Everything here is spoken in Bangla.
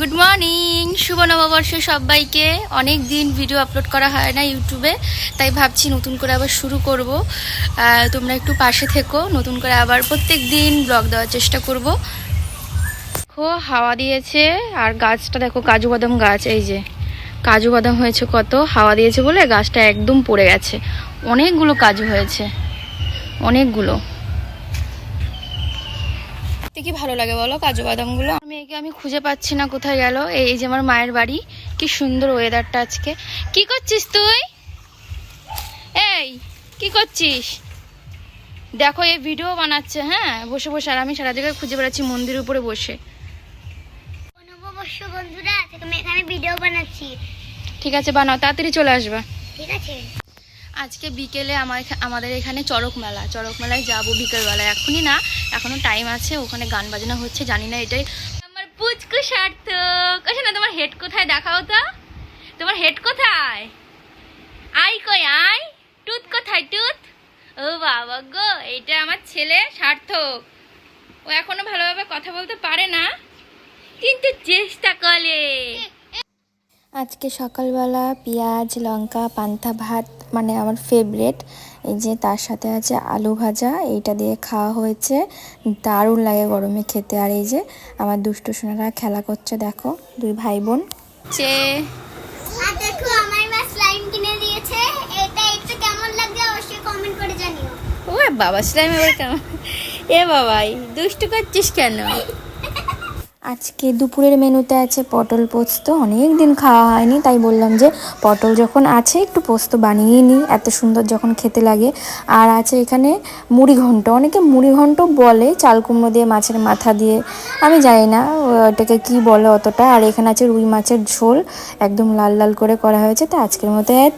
গুড মর্নিং শুভ নববর্ষ সবাইকে। অনেক দিন ভিডিও আপলোড করা হয় না ইউটিউবে, তাই ভাবছি নতুন করে আবার শুরু করব। তোমরা একটু পাশে থেকো, নতুন করে আবার প্রত্যেক দিন ব্লগ দেওয়ার চেষ্টা করব। দেখো, হাওয়া দিয়েছে, আর গাছটা দেখো, কাজু বাদাম গাছ, এই যে। কাজু বাদাম হয়েছে কত, হাওয়া দিয়েছে বলে গাছটা একদম পড়ে গেছে। অনেকগুলো কাজু হয়েছে। অনেকগুলো। কি ভালো লাগে বলো? কাজু বাদামগুলো? আমি একে আমি খুঁজে পাচ্ছি না কোথায় গেল? এই এই যে আমার মায়ের বাড়ি। কি সুন্দর ওয়েদারটা আজকে। কি করছিস তুই? এই কি করছিস? দেখো এই ভিডিও বানাচ্ছে হ্যাঁ? বসে বসে। আর আমি সারা জায়গায় খুঁজে বেড়াচ্ছি মন্দিরের উপরে বসে। বন্ধুরা আমি ভিডিও বানাচ্ছি। ঠিক আছে বানাও। তাড়াতাড়ি চলে আসবা। ঠিক আছে। আজকে বিকেলে আমার আমাদের এখানে চড়ক মেলা। চড়ক মেলায় যাব বিকেলবেলায় এখনই না এখনও টাইম আছে, ওখানে গান বাজনা হচ্ছে, জানি না এটাই। আমার পুচকু সার্থক। আচ্ছা না তোমার হেড কোথায়? দেখাও তো। তোমার হেড কোথায়? আই কই, আই? টুথ কোথায় টুথ ও বাবা গো, এইটা আমার ছেলে সার্থক। ও এখনও ভালোভাবে কথা বলতে পারে না। কিন্তু চেষ্টা করে। আজকে সকালবেলা পেঁয়াজ, লঙ্কা, পান্তা, ভাত মানে আমার ফেভারেট এই যে তার সাথে আছে আলু ভাজা এইটা দিয়ে খাওয়া হয়েছে। দারুণ লাগে গরমে খেতে। আর এই যে আমার দুষ্টু সোনারা খেলা করছে দেখো দুই ভাই বোন আর দেখো আমার মা স্লাইম কিনে দিয়েছে। এটা একটু কেমন লাগবে অবশ্যই কমেন্ট করে জানিও। ও বাবা স্লাইম এবার কেমন? এ বাবাই দুষ্টু করছিস কেন? আজকে দুপুরের মেনুতে আছে পটল পোস্ত। অনেক দিন খাওয়া হয়নি, তাই বললাম যে পটল যখন আছে একটু পোস্ত বানিয়ে নিই, এত সুন্দর যখন খেতে লাগে। আর আছে এখানে মুড়ি ঘন্ট। অনেকে মুড়ি ঘন্ট বলে, চাল কুমড়ো দিয়ে, মাছের মাথা দিয়ে। আমি জানি না ওটাকে কি বলে অতটা। আর এখানে আছে রুই মাছের ঝোল, একদম লাল লাল করে করা হয়েছে। তো আজকের মতো এত।